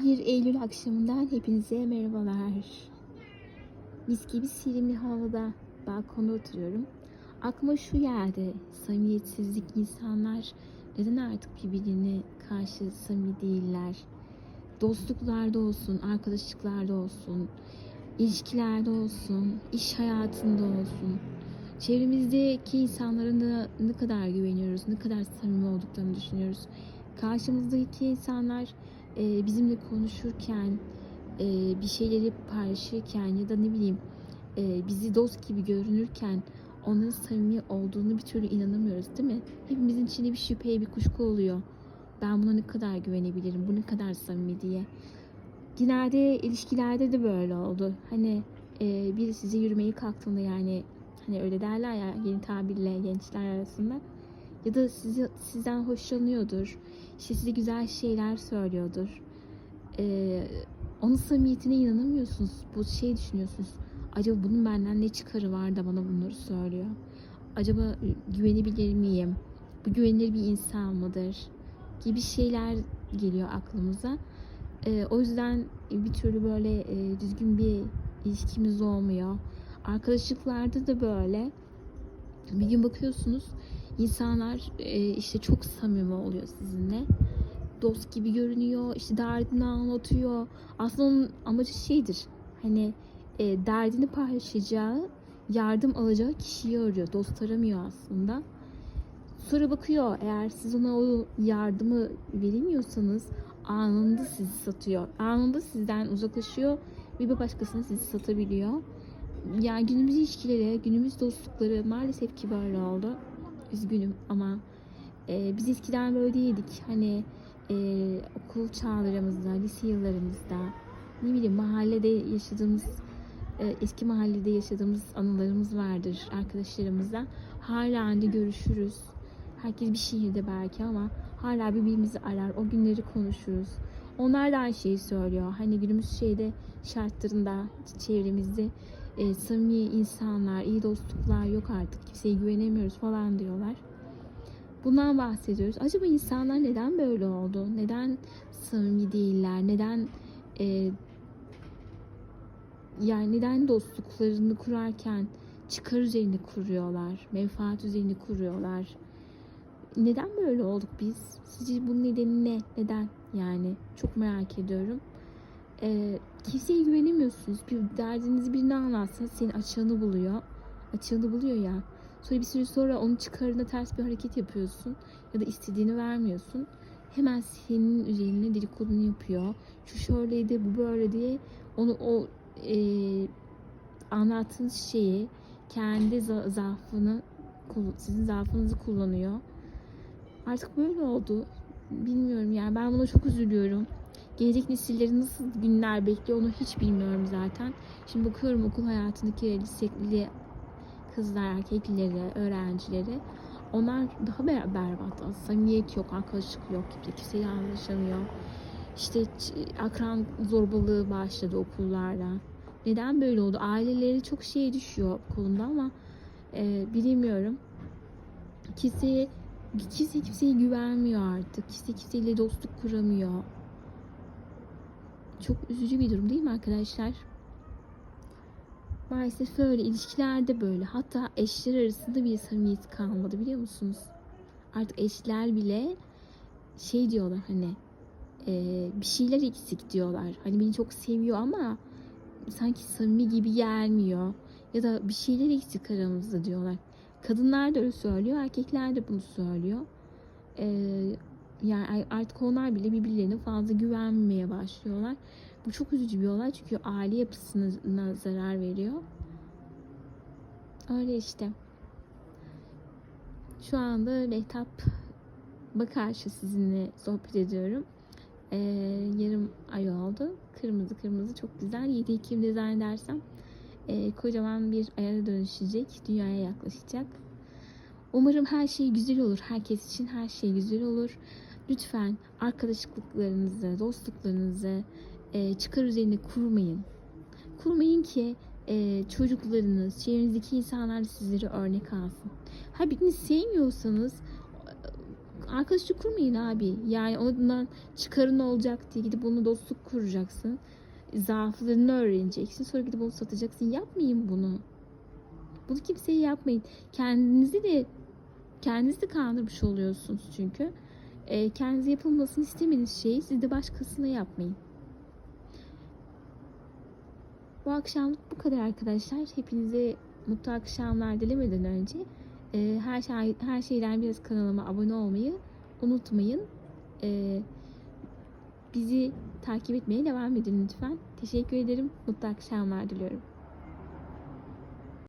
1 Eylül akşamından hepinize merhabalar. Mis gibi serin havada balkonda oturuyorum. Aklıma şu geldi. Samimiyetsizlik insanlar neden artık birbirine karşı samimi değiller? Dostluklarda olsun, arkadaşlıklarda olsun, ilişkilerde olsun, iş hayatında olsun. Çevremizdeki insanlara da ne kadar güveniyoruz, ne kadar samimi olduklarını düşünüyoruz. Karşımızdaki insanlar e, bizimle konuşurken, e, bir şeyleri paylaşırken ya da ne bileyim e, bizi dost gibi görünürken onların samimi olduğunu bir türlü inanamıyoruz değil mi? Hepimizin içinde bir şüphe, bir kuşku oluyor. Ben buna ne kadar güvenebilirim, bu ne kadar samimi diye. Genelde ilişkilerde de böyle oldu. Hani e, biri size yürümeye kalktığında yani hani öyle derler ya yeni tabirle gençler arasında ya da sizi sizden hoşlanıyordur. İşte size güzel şeyler söylüyordur. Ee, onun samimiyetine inanamıyorsunuz. Bu şey düşünüyorsunuz. Acaba bunun benden ne çıkarı var da bana bunları söylüyor? Acaba güvenebilir miyim? Bu güvenilir bir insan mıdır? Gibi şeyler geliyor aklımıza. Ee, o yüzden bir türlü böyle e, düzgün bir ilişkimiz olmuyor. Arkadaşlıklarda da böyle. Bir gün bakıyorsunuz insanlar e, işte çok samimi oluyor sizinle. Dost gibi görünüyor, işte derdini anlatıyor. Aslında onun amacı şeydir. Hani e, derdini paylaşacağı, yardım alacağı kişiyi arıyor. Dost aramıyor aslında. Sonra bakıyor eğer siz ona o yardımı veremiyorsanız anında sizi satıyor. Anında sizden uzaklaşıyor ve bir başkasına sizi satabiliyor. Yani günümüz ilişkileri, günümüz dostlukları maalesef ki böyle oldu. Üzgünüm ama e, biz eskiden böyle değildik. Hani e, okul çağlarımızda, lise yıllarımızda, ne bileyim mahallede yaşadığımız, e, eski mahallede yaşadığımız anılarımız vardır arkadaşlarımızla. Hala halde görüşürüz. Herkes bir şehirde belki ama hala birbirimizi arar. O günleri konuşuruz. Onlar da aynı şeyi söylüyor. Hani günümüz şeyde şartlarında, çevremizde e, samimi insanlar, iyi dostluklar yok artık. Kimseye güvenemiyoruz falan diyorlar. Bundan bahsediyoruz. Acaba insanlar neden böyle oldu? Neden samimi değiller? Neden e, yani neden dostluklarını kurarken çıkar üzerine kuruyorlar? Menfaat üzerine kuruyorlar? Neden böyle olduk biz? Sizce bunun nedeni ne? Neden? Yani çok merak ediyorum. Ee, kimseye güvenemiyorsunuz. Bir derdinizi birine anlatsanız senin açığını buluyor. Açığını buluyor ya. Sonra bir süre sonra onun çıkarına ters bir hareket yapıyorsun. Ya da istediğini vermiyorsun. Hemen senin üzerine dedikodunu yapıyor. Şu şöyleydi, bu böyle diye onu o e, anlattığınız şeyi kendi za- zaafını sizin zaafınızı kullanıyor. Artık böyle oldu. Bilmiyorum yani ben buna çok üzülüyorum. Gelecek nesilleri nasıl günler bekliyor onu hiç bilmiyorum zaten. Şimdi bakıyorum okul hayatındaki liseli kızlar, erkekleri, öğrencileri. Onlar daha ber- berbat. Samimiyet yok, arkadaşlık yok. Kimse kimseyle anlaşamıyor. İşte akran zorbalığı başladı okullarda. Neden böyle oldu? Aileleri çok şeye düşüyor konuda ama e, bilemiyorum. Kimseye kimse kimseye güvenmiyor artık. Kimse kimseyle dostluk kuramıyor. Çok üzücü bir durum değil mi arkadaşlar? Maalesef öyle. ilişkilerde böyle. Hatta eşler arasında bir samimiyet kalmadı biliyor musunuz? Artık eşler bile şey diyorlar hani e, bir şeyler eksik diyorlar. Hani beni çok seviyor ama sanki samimi gibi gelmiyor. Ya da bir şeyler eksik aramızda diyorlar. Kadınlar da öyle söylüyor, erkekler de bunu söylüyor. Ee, yani artık onlar bile birbirlerine fazla güvenmemeye başlıyorlar. Bu çok üzücü bir olay çünkü aile yapısına zarar veriyor. Öyle işte. Şu anda Mehtap Bakarşı sizinle sohbet ediyorum. Ee, yarım ay oldu. Kırmızı kırmızı çok güzel. 7 Ekim dizayn dersem e, kocaman bir aya dönüşecek. Dünyaya yaklaşacak. Umarım her şey güzel olur. Herkes için her şey güzel olur. Lütfen arkadaşlıklarınızı, dostluklarınızı e, çıkar üzerine kurmayın. Kurmayın ki e, çocuklarınız, çevrenizdeki insanlar sizlere örnek alsın. Ha birini sevmiyorsanız arkadaşlık kurmayın abi. Yani ondan çıkarın olacak diye gidip onunla dostluk kuracaksın. Zaaflarını öğreneceksin. Sonra gidip onu satacaksın. Yapmayın bunu. Bunu kimseye yapmayın. Kendinizi de kendinizi de kandırmış oluyorsunuz çünkü. E, kendinize yapılmasını istemediğiniz şeyi siz de başkasına yapmayın. Bu akşamlık bu kadar arkadaşlar. Hepinize mutlu akşamlar dilemeden önce e, her şey her şeyden biraz kanalıma abone olmayı unutmayın. E, bizi takip etmeye devam edin lütfen. Teşekkür ederim. Mutlu akşamlar diliyorum.